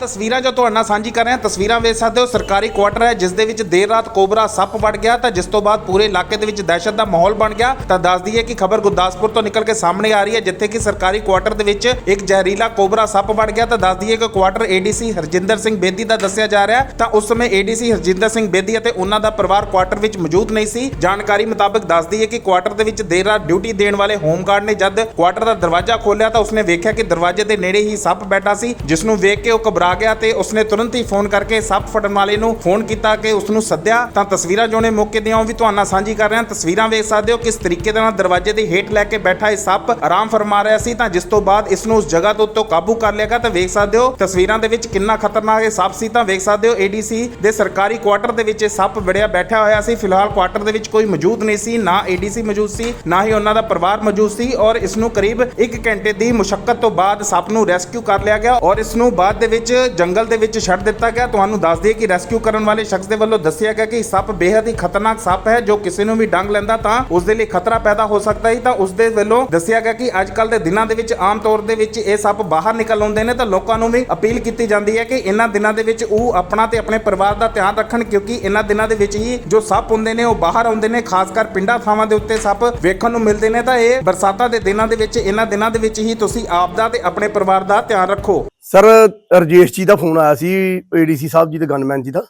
ਤਸਵੀਰਾਂ ਜੋ ਤੁਹਾਡੇ ਨਾਲ ਸਾਂਝੀ ਕਰ ਰਹੇ ਹਾਂ, ਤਸਵੀਰਾਂ ਵੇਖ ਸਕਦੇ ਹੋ, ਸਰਕਾਰੀ ਕੁਆਟਰ ਹੈ, ਜਿਸ ਦੇ ਵਿੱਚ ਦੇਰ ਰਾਤ ਕੋਬਰਾ ਸੱਪ ਵੜ ਗਿਆ ਤਾਂ ਜਿਸ ਤੋਂ ਬਾਅਦ ਪੂਰੇ ਇਲਾਕੇ ਦੇ ਵਿੱਚ ਦਹਿਸ਼ਤ ਦਾ ਮਾਹੌਲ ਬਣ ਗਿਆ। ਤਾਂ ਦੱਸ ਦਈਏ ਕਿ ਖਬਰ ਗੁਰਦਾਸਪੁਰ ਤੋਂ ਨਿਕਲ ਕੇ ਸਾਹਮਣੇ ਆ ਰਹੀ ਹੈ, ਜਿੱਥੇ ਕਿ ਸਰਕਾਰੀ ਕੁਆਟਰ ਦੇ ਵਿੱਚ ਇੱਕ ਜ਼ਹਿਰੀਲਾ ਕੋਬਰਾ ਸੱਪ ਵੜ ਗਿਆ। ਤਾਂ ਦੱਸ ਦਈਏ ਕਿ ਕੁਆਟਰ ਏਡੀਸੀ ਹਰਜਿੰਦਰ ਸਿੰਘ ਬੇਦੀ ਦਾ ਦੱਸਿਆ ਜਾ ਰਿਹਾ ਤਾਂ ਉਸ ਸਮੇਂ ਏਡੀਸੀ ਹਰਜਿੰਦਰ ਸਿੰਘ ਬੇਦੀ ਅਤੇ ਉਹਨਾਂ ਦਾ ਪਰਿਵਾਰ ਕੁਆਟਰ ਵਿੱਚ ਮੌਜੂਦ ਨਹੀਂ ਸੀ। ਜਾਣਕਾਰੀ ਮੁਤਾਬਕ ਦੱਸ ਦਈਏ ਕਿ ਕੁਆਟਰ ਦੇ ਵਿੱਚ ਦੇਰ ਰਾਤ ਡਿਊਟੀ ਦੇਣ ਵਾਲੇ ਹੋਮਗਾਰਡ ਨੇ ਜਦ ਕੁਆਟਰ ਦਾ ਦਰਵਾਜ਼ਾ ਖੋਲ੍ਹਿਆ ਤਾਂ ਉਸਨੇ ਵੇਖਿਆ ਕਿ ਦਰਵਾਜ਼ੇ ਦੇ ਨੇੜੇ ਹੀ ਸੱਪ ਬੈਠਾ ਸੀ, ਜਿਸ ਨੂੰ ਵੇਖ ਕੇ ਉਹ ਘਬਰਾ ਗਿਆ ਤੇ ਉਸਨੇ ਤੁਰੰਤ ਹੀ ਫੋਨ ਕਰਕੇ ਸੱਪ ਫੜਨ ਵਾਲੇ ਨੂੰ ਫੋਨ ਕੀਤਾ ਕਿ ਉਸ ਨੂੰ ਸੱਦਿਆ। ਤਾਂ ਤਸਵੀਰਾਂ ਜੋ ਨੇ ਮੌਕੇ ਦੀਆਂ ਉਹ ਵੀ ਤੁਹਾਨੂੰ ਸਾਂਝੀ ਕਰ ਰਹੇ। ਤਸਵੀਰਾਂ ਵੇਖ ਸਕਦੇ ਹੋ ਕਿਸ ਤਰੀਕੇ ਦੇ ਨਾਲ ਦਰਵਾਜ਼ੇ ਦੇ ਹੇਠ ਲੈ ਕੇ ਬੈਠਾ ਇਹ ਸੱਪ ਆਰਾਮ ਫਰਮਾ ਰਿਹਾ ਸੀ। ਤਾਂ ਜਿਸ ਤੋਂ ਬਾਅਦ ਇਸ ਨੂੰ ਉਸ ਜਗ੍ਹਾ ਤੋਂ ਉੱਤੋਂ ਕਾਬੂ ਕਰ ਲਿਆ ਗਿਆ ਤਾਂ ਵੇਖ ਸਕਦੇ ਹੋ ਤਸਵੀਰਾਂ ਦੇ ਵਿੱਚ ਕਿੰਨਾ ਖਤਰਨਾਕ ਇਹ ਸੱਪ ਸੀ। ਤਾਂ ਵੇਖ ਸਕਦੇ ਹੋ ਏਡੀਸੀ ਦੇ ਸਰਕਾਰੀ ਕੁਆਟਰ ਦੇ ਵਿੱਚ ਇਹ ਸੱਪ ਵੜਿਆ ਬੈਠਾ ਹੋਇਆ ਸੀ। ਫਿਲਹਾਲ ਕੁਆਟਰ ਦੇ ਵਿੱਚ ਕੋਈ ਮੌਜੂਦ ਨਹੀਂ ਸੀ, ਨਾ ਏਡੀਸੀ ਮੌਜੂਦ ਸੀ, ਨਾ ਹੀ ਉਹਨਾਂ ਦਾ ਪਰਿਵਾਰ ਮੌਜੂਦ ਸੀ ਔਰ ਇਸ ਨੂੰ ਕਰੀਬ 1 ਘੰਟੇ ਦੀ ਮੁਸ਼ਕਲ ਤੋਂ ਬਾਅਦ ਸੱਪ ਨੂੰ ਰੈਸਕਿਊ ਕਰ ਲਿਆ ਗਿਆ ਔਰ ਇਸ ਨੂੰ ਬਾਅਦ ਦੇ ਵਿੱਚ ਜੰਗਲ ਦੇ ਵਿੱਚ ਛੱਡ ਦਿੱਤਾ ਗਿਆ। ਤੁਹਾਨੂੰ ਦੱਸ ਦਈਏ ਕਿ ਰੈਸਕਿਊ ਕਰਨ ਵਾਲੇ ਸ਼ਖਸ ਦੇ ਵੱਲੋਂ ਦੱਸਿਆ ਗਿਆ ਕਿ ਸੱਪ ਬੇहद ਹੀ ਖਤਰਨਾਕ ਸੱਪ ਹੈ, ਜੋ ਕਿਸੇ ਨੂੰ ਵੀ ਡੰਗ ਲੈਂਦਾ ਤਾਂ ਉਸ ਦੇ ਲਈ ਖਤਰਾ ਪੈਦਾ ਹੋ ਸਕਦਾ ਹੈ। ਤਾਂ ਉਸ ਦੇ ਵੱਲੋਂ ਦੱਸਿਆ ਗਿਆ ਕਿ ਅੱਜ ਕੱਲ ਦੇ ਦਿਨਾਂ ਦੇ ਵਿੱਚ ਆਮ ਤੌਰ ਦੇ ਵਿੱਚ ਇਹ ਸੱਪ ਬਾਹਰ ਨਿਕਲ ਆਉਂਦੇ ਨੇ ਤਾਂ ਲੋਕਾਂ ਨੂੰ ਵੀ ਅਪੀਲ ਕੀਤੀ ਜਾਂਦੀ ਹੈ ਕਿ ਇਹਨਾਂ ਦਿਨਾਂ ਦੇ ਵਿੱਚ ਉਹ ਆਪਣਾ ਤੇ ਆਪਣੇ ਪਰਿਵਾਰ ਦਾ ਧਿਆਨ ਰੱਖਣ ਕਿਉਂਕਿ ਇਹਨਾਂ ਦਿਨਾਂ ਦੇ ਵਿੱਚ ਹੀ ਜੋ ਸੱਪ ਹੁੰਦੇ ਨੇ ਉਹ ਬਾਹਰ ਆਉਂਦੇ ਨੇ, ਖਾਸ ਕਰ ਪਿੰਡਾਂ ਥਾਵਾਂ ਦੇ ਉੱਤੇ ਸੱਪ ਵੇਖਣ ਨੂੰ ਮਿਲਦੇ ਨੇ। ਤਾਂ ਇਹ ਬਰਸਾਤਾਂ ਦੇ ਦਿਨਾਂ ਦੇ ਵਿੱਚ, ਇਹਨਾਂ ਦਿਨਾਂ ਦੇ ਵਿੱਚ ਹੀ ਤੁਸੀਂ ਆਪ ਦਾ ਤੇ ਆਪਣੇ ਪਰਿਵਾਰ ਦਾ ਧਿਆਨ ਰੱਖੋ। ਸਰ, ਰਜੇਸ਼ ਜੀ ਦਾ ਫੋਨ ਆਇਆ ਸੀ, ਏਡੀਸੀ ਸਾਹਿਬ ਜੀ ਤੇ ਗਨਮੈਨ ਜੀ ਦਾ।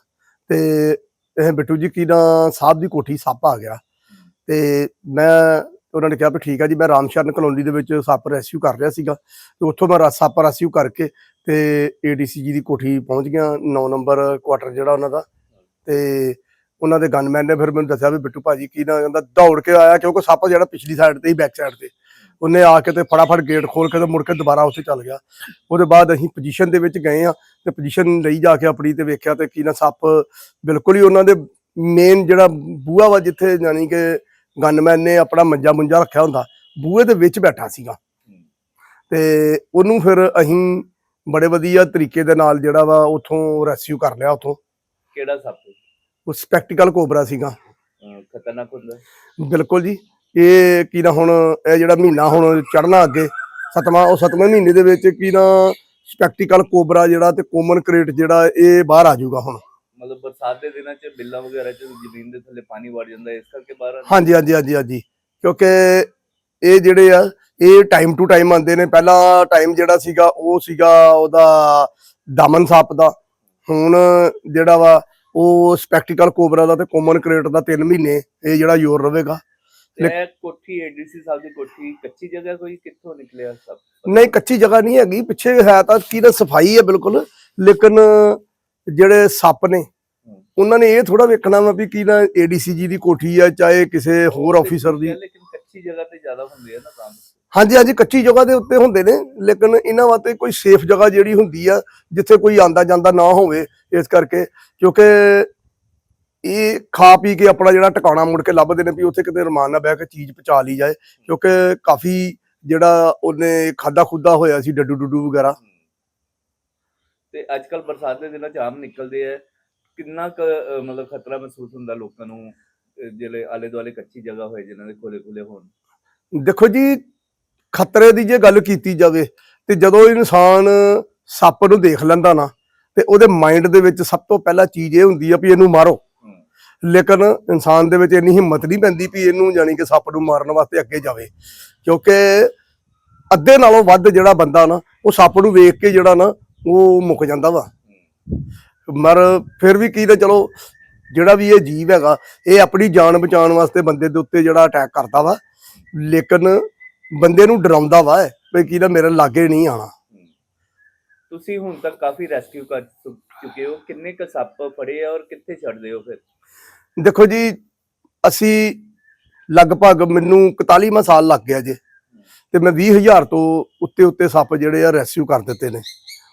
ਤੇ ਇਹ ਬਿੱਟੂ ਜੀ, ਕੀ ਨਾ? ਸਾਹਿਬ ਦੀ ਕੋਠੀ ਸੱਪ ਆ ਗਿਆ। ਤੇ ਮੈਂ ਉਹਨਾਂ ਨੇ ਕਿਹਾ ਵੀ ਠੀਕ ਆ ਜੀ, ਮੈਂ ਰਾਮਸ਼ਰਨ ਕਲੋਨੀ ਦੇ ਵਿੱਚ ਸੱਪ ਰੈਸਕਿਊ ਕਰ ਰਿਹਾ ਸੀਗਾ। ਤੇ ਉੱਥੋਂ ਮੈਂ ਰਾ- ਸੱਪ ਰੈਸਕਿਊ ਕਰਕੇ ਤੇ ਏਡੀਸੀ ਜੀ ਦੀ ਕੋਠੀ ਪਹੁੰਚ ਗਿਆ 9 ਨੰਬਰ ਕੁਆਟਰ ਜਿਹੜਾ ਉਹਨਾਂ ਦਾ। ਤੇ ਉਹਨਾਂ ਦੇ ਗਨਮੈਨ ਨੇ ਫਿਰ ਮੈਨੂੰ ਦੱਸਿਆ ਵੀ ਬਿੱਟੂ ਭਾਜੀ, ਕੀ ਨਾ? ਕਹਿੰਦਾ ਦੌੜ ਕੇ ਆਇਆ, ਕਿਉਂਕਿ ਸੱਪ ਜਿਹੜਾ ਪਿਛਲੀ ਸਾਈਡ ਤੇ ਹੀ ਬੈਕ ਸਾਈਡ ਤੇ। ਉਹਨੇ ਆ ਕੇ ਤੇ ਫਟਾਫਟ ਗੇਟ ਖੋਲ ਕੇ ਤੇ ਮੁੜ ਕੇ ਦੁਬਾਰਾ ਉੱਥੇ ਚੱਲ ਗਿਆ। ਉਹਦੇ ਬਾਅਦ ਅਸੀਂ ਪੋਜੀਸ਼ਨ ਦੇ ਵਿੱਚ ਗਏ ਆ ਤੇ ਪੋਜੀਸ਼ਨ ਲਈ ਜਾ ਕੇ ਆਪਣੀ ਤੇ ਵੇਖਿਆ ਤੇ ਕੀ ਨਾ ਸੱਪ ਬਿਲਕੁਲ ਹੀ ਉਹਨਾਂ ਦੇ ਮੇਨ ਜਿਹੜਾ ਬੂਹਾ ਵਾ ਜਿੱਥੇ ਯਾਨੀ ਕਿ ਗਨਮੈਨ ਨੇ ਆਪਣਾ ਮੰਜਾ ਮੁੰਜਾ ਰੱਖਿਆ ਹੁੰਦਾ ਬੂਹੇ ਦੇ ਵਿੱਚ ਬੈਠਾ ਸੀਗਾ। ਤੇ ਉਹਨੂੰ ਫਿਰ ਅਸੀਂ ਬੜੇ ਵਧੀਆ ਤਰੀਕੇ ਦੇ ਨਾਲ ਜਿਹੜਾ ਵਾ ਉਥੋਂ ਰੈਸਕਿਊ ਕਰ ਲਿਆ ਉਥੋਂ। ਕਿਹੜਾ ਸੱਪ? ਉਹ ਸਪੈਕਟੀਕਲ ਕੋਬਰਾ ਸੀਗਾ। ਖਤਰਨਾਕ ਹੁੰਦਾ। ਬਿਲਕੁਲ ਜੀ। ਇਹ ਕੀ ਨਾ ਹੁਣ ਇਹ ਜਿਹੜਾ ਮਹੀਨਾ ਹੁਣ ਚੜਨਾ ਅੱਗੇ ਸਤਵਾਂ ਉਹ ਸਤਵੇਂ ਮਹੀਨੇ ਦੇ ਵਿੱਚ ਕੀ ਨਾ ਸਪੈਕਟੀਕਲ ਕੋਬਰਾ ਜਿਹੜਾ ਤੇ ਕੋਮਨ ਕ੍ਰੇਟ ਜਿਹੜਾ ਇਹ ਬਾਹਰ ਆ ਜਾਊਗਾ ਹੁਣ। ਮਤਲਬ ਬਰਸਾਤ ਦੇ ਦਿਨਾਂ 'ਚ ਬਿੱਲਾਂ ਵਗੈਰਾ 'ਚ ਜ਼ਮੀਨ ਦੇ ਥੱਲੇ ਪਾਣੀ ਵੜ ਜਾਂਦਾ ਇਸ ਕਰਕੇ ਬਾਹਰ। ਹਾਂਜੀ ਹਾਂਜੀ ਹਾਂਜੀ ਹਾਂਜੀ। ਕਿਉਂਕਿ ਇਹ ਜਿਹੜੇ ਆ ਇਹ ਟਾਈਮ ਟੂ ਟਾਈਮ ਆਉਂਦੇ ਨੇ। ਪਹਿਲਾ ਟਾਈਮ ਜਿਹੜਾ ਸੀਗਾ ਉਹ ਸੀਗਾ ਉਹਦਾ ਦਮਨ ਸੱਪ ਦਾ। ਹੁਣ ਜਿਹੜਾ ਵਾ ਉਹ ਸਪੈਕਟੀਕਲ ਕੋਬਰਾ ਦਾ ਤੇ ਕੋਮਨ ਕ੍ਰੇਟ ਦਾ 3 ਮਹੀਨੇ ਇਹ ਜਿਹੜਾ ਯੋਰ ਰਹੇਗਾ ਇਹ ਕੋਠੀ ਏਡੀਸੀ ਸਾਹਿਬ ਦੀ ਕੋਠੀ ਕੱਚੀ ਜਗ੍ਹਾ ਕੋਈ ਕਿੱਥੋਂ ਨਿਕਲਿਆ ਸੱਪ ਨਹੀਂ ਕੱਚੀ ਜਗ੍ਹਾ ਨਹੀਂ ਹੈਗੀ ਪਿੱਛੇ ਹੈ ਤਾਂ ਕੀ ਨਾ ਸਫ਼ਾਈ ਹੈ ਬਿਲਕੁਲ ਲੇਕਿਨ ਜਿਹੜੇ ਸੱਪ ਨੇ ਉਹਨਾਂ ਨੇ ਇਹ ਥੋੜਾ ਵੇਖਣਾ ਵਾ ਵੀ ਕੀ ਨਾ ਏਡੀਸੀ ਜੀ ਦੀ ਕੋਠੀ ਆ ਚਾਹੇ ਕਿਸੇ ਹੋਰ ਆਫੀਸਰ ਦੀ। ਲੇਕਿਨ ਕੱਚੀ ਜਗ੍ਹਾ ਤੇ ਜ਼ਿਆਦਾ ਹੁੰਦੀ ਹੈ ਨਾ ਕੰਮ। ਹਾਂਜੀ ਹਾਂਜੀ ਕੱਚੀ ਜਗ੍ਹਾ ਦੇ ਉੱਤੇ ਹੁੰਦੇ ਨੇ ਲੇਕਿਨ ਇਹਨਾਂ ਵਾਸਤੇ ਕੋਈ ਸੇਫ ਜਗ੍ਹਾ ਜਿਹੜੀ ਹੁੰਦੀ ਆ ਜਿੱਥੇ ਕੋਈ ਆਂਦਾ ਜਾਂਦਾ ਨਾ ਹੋਵੇ ਇਸ ਕਰਕੇ ਕਿਉਂਕਿ ਇਹ ਖਾ ਪੀ ਕੇ ਆਪਣਾ ਜਿਹੜਾ ਟਿਕਾਣਾ ਮੁੜ ਕੇ ਲੱਭਦੇ ਨੇ ਵੀ ਉੱਥੇ ਕਿਤੇ ਰਮਾਨ ਨਾਲ ਬਹਿ ਕੇ ਚੀਜ਼ ਪਚਾ ਲਈ ਜਾਏ ਕਿਉਂਕਿ ਕਾਫੀ ਜਿਹੜਾ ਉਹਨੇ ਖਾਦਾ ਖੁੱਦਾ ਹੋਇਆ ਸੀ ਡੱਡੂ ਡੁੱਡੂ ਵਗੈਰਾ। ਤੇ ਅੱਜ ਕੱਲ ਬਰਸਾਤ ਦੇ ਦਿਨਾਂ 'ਚ ਆਮ ਨਿਕਲਦੇ ਆ। ਕਿੰਨਾ ਕੁ ਮਤਲਬ ਖਤਰਾ ਮਹਿਸੂਸ ਹੁੰਦਾ ਲੋਕਾਂ ਨੂੰ ਜਿਹੜੇ ਆਲੇ ਦੁਆਲੇ ਕੱਚੀ ਜਗ੍ਹਾ ਹੋਏ ਜਿਨ੍ਹਾਂ ਦੇ ਖੋਲੇ ਖੁੱਲੇ ਹੋਣ? ਦੇਖੋ ਜੀ ਖਤਰੇ ਦੀ ਜੇ ਗੱਲ ਕੀਤੀ ਜਾਵੇ ਤੇ ਜਦੋਂ ਇਨਸਾਨ ਸੱਪ ਨੂੰ ਦੇਖ ਲੈਂਦਾ ਨਾ ਤੇ ਉਹਦੇ ਮਾਈਂਡ ਦੇ ਵਿੱਚ ਸਭ ਤੋਂ ਪਹਿਲਾਂ ਚੀਜ਼ ਇਹ ਹੁੰਦੀ ਆ ਵੀ ਇਹਨੂੰ ਮਾਰੋ। ਲੇਕਿਨ ਇਨਸਾਨ ਦੇ ਵਿੱਚ ਇੰਨੀ ਹਿੰਮਤ ਨਹੀਂ ਪੈਂਦੀ ਵੀ ਇਹਨੂੰ ਜਾਣੀ ਕਿ ਸੱਪ ਨੂੰ ਮਾਰਨ ਵਾਸਤੇ ਅੱਗੇ ਜਾਵੇ। ਕਿਉਂਕਿ ਅੱਧੇ ਨਾਲੋਂ ਵੱਧ ਜਿਹੜਾ ਬੰਦਾ ਨਾ, ਉਹ ਸੱਪ ਨੂੰ ਵੇਖ ਕੇ ਜਿਹੜਾ ਨਾ, ਉਹ ਮੁੱਕ ਜਾਂਦਾ ਵਾ। ਮਰ ਫਿਰ ਵੀ ਕੀ ਤਾਂ ਚਲੋ, ਜਿਹੜਾ ਵੀ ਇਹ ਜੀਵ ਹੈਗਾ, ਇਹ ਆਪਣੀ ਜਾਨ ਬਚਾਉਣ ਵਾਸਤੇ ਬੰਦੇ ਦੇ ਉੱਤੇ ਜਿਹੜਾ ਅਟੈਕ ਕਰਦਾ ਵਾ। ਲੇਕਿਨ ਬੰਦੇ ਨੂੰ ਡਰਾਉਂਦਾ ਵਾ ਵੀ ਕੀ ਨਾ ਮੇਰੇ ਲਾਗੇ ਨਹੀਂ ਆਣਾ ਤੁਸੀਂ ਹੁਣ ਤੱਕ ਕਾਫੀ ਰੈਸਕਿਊ ਕਰ ਚੁੱਕੇ ਹੋ ਕਿੰਨੇ ਕ ਸੱਪ ਫੜੇ ਆ ਔਰ ਕਿੱਥੇ ਛੱਡਦੇ ਹੋ ਫਿਰ? ਦੇਖੋ ਜੀ, ਅਸੀਂ ਲਗਭਗ ਮੈਨੂੰ 41ਵਾਂ ਸਾਲ ਲੱਗ ਗਿਆ ਜੇ ਤੇ ਮੈਂ 20000 ਤੋਂ ਉੱਤੇ ਉੱਤੇ ਸੱਪ ਜਿਹੜੇ ਆ ਰੈਸਕਿਊ ਕਰ ਦਿੱਤੇ ਨੇ।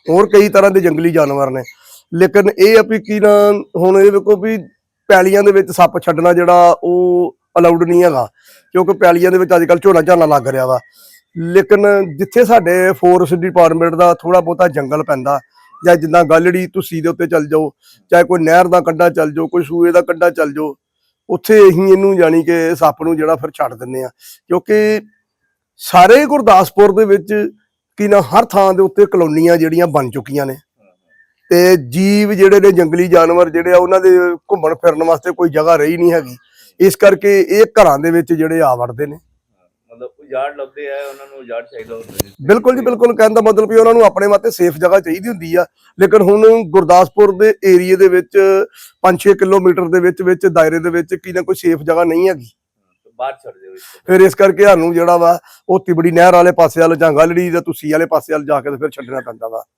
ਹੋਰ ਕਈ ਤਰ੍ਹਾਂ ਦੇ ਜੰਗਲੀ ਜਾਨਵਰ ਨੇ। ਲੇਕਿਨ ਇਹ ਆ ਵੀ ਕੀ ਨਾ, ਹੁਣ ਇਹ ਵੇਖੋ ਵੀ ਪੈਲੀਆਂ ਦੇ ਵਿੱਚ ਸੱਪ ਛੱਡਣਾ ਜਿਹੜਾ ਉਹ ਅਲਾਉਡ ਨਹੀਂ ਹੈਗਾ, ਕਿਉਂਕਿ ਪੈਲੀਆਂ ਦੇ ਵਿੱਚ ਅੱਜ ਕੱਲ ਝੋਨਾ ਝਾਨਾ ਲੱਗ ਰਿਹਾ ਵਾ। ਲੇਕਿਨ ਜਿੱਥੇ ਸਾਡੇ ਫੋਰੈਸਟ ਡਿਪਾਰਟਮੈਂਟ ਦਾ ਥੋੜਾ ਬਹੁਤਾ ਜੰਗਲ ਪੈਂਦਾ ਜਾਂ ਜਿੱਦਾਂ ਗਾਲੜੀ ਤੁਸੀਂ ਦੇ ਉੱਤੇ ਚੱਲ ਜਾਓ, ਚਾਹੇ ਕੋਈ ਨਹਿਰ ਦਾ ਕੰਢਾ ਚੱਲ ਜਾਓ, ਕੋਈ ਸੂਏ ਦਾ ਕੰਢਾ ਚੱਲ ਜਾਓ, ਉੱਥੇ ਅਸੀਂ ਇਹਨੂੰ ਜਾਣੀ ਕਿ ਸੱਪ ਨੂੰ ਜਿਹੜਾ ਫਿਰ ਛੱਡ ਦਿੰਨੇ ਆ ਕਿਉਂਕਿ ਸਾਰੇ ਗੁਰਦਾਸਪੁਰ ਦੇ ਵਿੱਚ ਕਿ ਨਾ, ਹਰ ਥਾਂ ਦੇ ਉੱਤੇ ਕਲੋਨੀਆਂ ਜਿਹੜੀਆਂ ਬਣ ਚੁੱਕੀਆਂ ਨੇ। ਤੇ ਜੀਵ ਜਿਹੜੇ ਨੇ, ਜੰਗਲੀ ਜਾਨਵਰ ਜਿਹੜੇ ਆ, ਉਹਨਾਂ ਦੇ ਘੁੰਮਣ ਫਿਰਨ ਵਾਸਤੇ ਕੋਈ ਜਗ੍ਹਾ ਰਹੀ ਨਹੀਂ ਹੈਗੀ। ਇਸ ਕਰਕੇ ਇਹ ਘਰਾਂ ਦੇ ਵਿੱਚ ਜਿਹੜੇ ਆ ਵੜਦੇ ਨੇ। ਮਤਲਬ ਉਜਾੜ ਲੱਭਦੇ ਆ ਉਹਨਾਂ ਨੂੰ ਉਜਾੜ ਚਾਹੀਦਾ ਹੁੰਦਾ ਬਿਲਕੁਲ ਜੀ ਬਿਲਕੁਲ ਕਹਿਣ ਦਾ ਮਤਲਬ ਵੀ ਉਹਨਾਂ ਨੂੰ ਆਪਣੇ ਵਾਸਤੇ ਸੇਫ ਜਗ੍ਹਾ ਚਾਹੀਦੀ ਹੁੰਦੀ ਆ। ਲੇਕਿਨ ਹੁਣ ਗੁਰਦਾਸਪੁਰ ਦੇ ਏਰੀਏ ਦੇ ਵਿੱਚ 5-6 ਕਿਲੋਮੀਟਰ ਦੇ ਵਿੱਚ ਵਿੱਚ ਦਾਇਰੇ ਦੇ ਵਿੱਚ ਕੀ ਨਾ ਕੋਈ ਸੇਫ ਜਗ੍ਹਾ ਨਹੀਂ ਹੈਗੀ। ਬਾਹਰ ਛੱਡ ਦਿਓ ਫਿਰ ਇਸ ਕਰਕੇ ਸਾਨੂੰ ਜਿਹੜਾ ਵਾ ਉਹ ਤਿਬੜੀ ਨਹਿਰ ਵਾਲੇ ਪਾਸੇ ਵੱਲ ਜਾਂ ਗਲੜੀ ਜਾਂ ਤੁਸੀਂ ਵਾਲੇ ਪਾਸੇ ਵੱਲ ਜਾ ਕੇ ਤੇ ਫਿਰ ਛੱਡਣਾ ਪੈਂਦਾ ਵਾ।